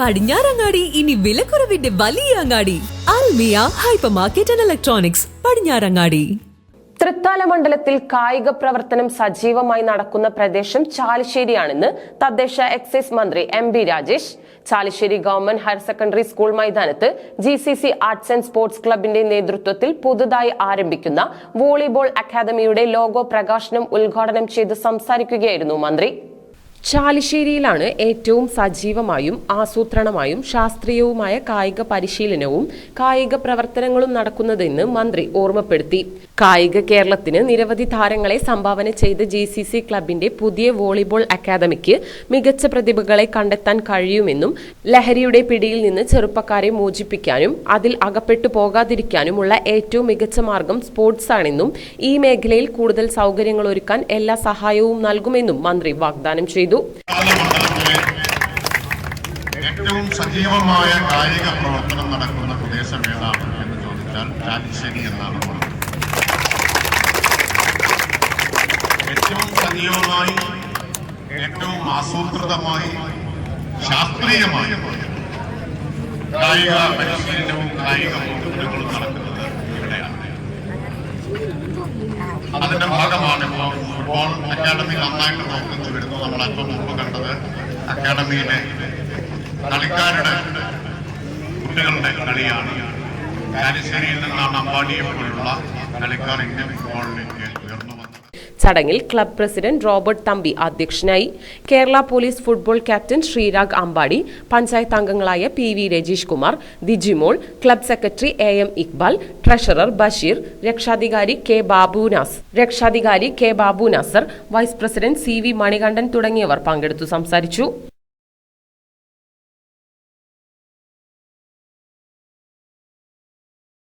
പടിഞ്ഞാറങ്ങാടി ഇനി വിലക്കുറവിന്റെ വലിയ അങ്ങാടി. Almiya hyper market and electronics Padinjarangadi. Thrithala മണ്ഡലത്തിൽ കായിക പ്രവർത്തനം സജീവമായി നടക്കുന്ന പ്രദേശം ചാലിശ്ശേരിയാണെന്ന് തദ്ദേശ എക്സൈസ് മന്ത്രി M B Rajesh. Chalissery government higher secondary school മൈതാനത്ത് G C C arts and sports ക്ലബിന്റെ നേതൃത്വത്തിൽ പുതുതായി ആരംഭിക്കുന്ന വോളിബോൾ അക്കാദമിയുടെ ലോഗോ പ്രകാശനം ഉദ്ഘാടനം ചെയ്ത് സംസാരിക്കുകയായിരുന്നു മന്ത്രി. ചാലിശ്ശേരിയിലാണ് ഏറ്റവും സജീവമായും ആസൂത്രണമായും ശാസ്ത്രീയവുമായ കായിക പരിശീലനവും കായിക പ്രവർത്തനങ്ങളും നടക്കുന്നതെന്ന് മന്ത്രി ഓർമ്മപ്പെടുത്തി. കായിക കേരളത്തിന് നിരവധി താരങ്ങളെ സംഭാവന ചെയ്ത ജി സി സി ക്ലബിന്റെ പുതിയ വോളിബോൾ അക്കാദമിക്ക് മികച്ച പ്രതിഭകളെ കണ്ടെത്താൻ കഴിയുമെന്നും ലഹരിയുടെ പിടിയിൽ നിന്ന് ചെറുപ്പക്കാരെ മോചിപ്പിക്കാനും അതിൽ അകപ്പെട്ടു പോകാതിരിക്കാനുമുള്ള ഏറ്റവും മികച്ച മാർഗം സ്പോർട്സ് ആണെന്നും ഈ മേഖലയിൽ കൂടുതൽ സൗകര്യങ്ങൾ ഒരുക്കാൻ എല്ലാ സഹായവും നൽകുമെന്നും മന്ത്രി വാഗ്ദാനം ചെയ്തു. മണ്ഡലത്തിലെ ഏറ്റവും സജീവമായ കായിക പ്രവർത്തനം നടക്കുന്ന പ്രദേശം ഏതാണ് എന്ന് ചോദിച്ചാൽ ചാലിശ്ശേരി എന്നാണ് ഏറ്റവും സജീവമായി ഏറ്റവും ആസൂത്രിതമായി ശാസ്ത്രീയമായി കായിക പരിശീലനവും കായിക പ്രവർത്തനങ്ങളും നടക്കുന്നത് ഇവിടെയാണ്. അതിന്റെ ഭാഗമാണ് ഇപ്പോൾ ഫുട്ബോൾ അക്കാദമി നന്നായിട്ട് പ്രവർത്തിച്ചു വരുന്നു നമ്മൾ അല്പം മുമ്പ് കണ്ടത് അക്കാഡമിയിലെ കളിക്കാരുടെ കുട്ടികളുടെ കളിയാണ്. കാലിശ്ശേരിയിൽ നിന്നാണ് അമ്പാടിയെ പോലുള്ള കളിക്കാർ ഇന്ത്യൻ ഫുട്ബോളിലേക്ക് ചടങ്ങിൽ ക്ലബ് പ്രസിഡന്റ് റോബർട്ട് തമ്പി അധ്യക്ഷനായി Kerala police football captain Sreerag Ambadi panchayat അംഗങ്ങളായ P V Rajeesh Kumar Dijimol club secretary A M Iqbal treasurer Basheer രക്ഷാധികാരി കെ ബാബുനാസ് രക്ഷാധികാരി K Babu Nasar vice president C V Manikandan തുടങ്ങിയവർ പങ്കെടുത്തു സംസാരിച്ചു.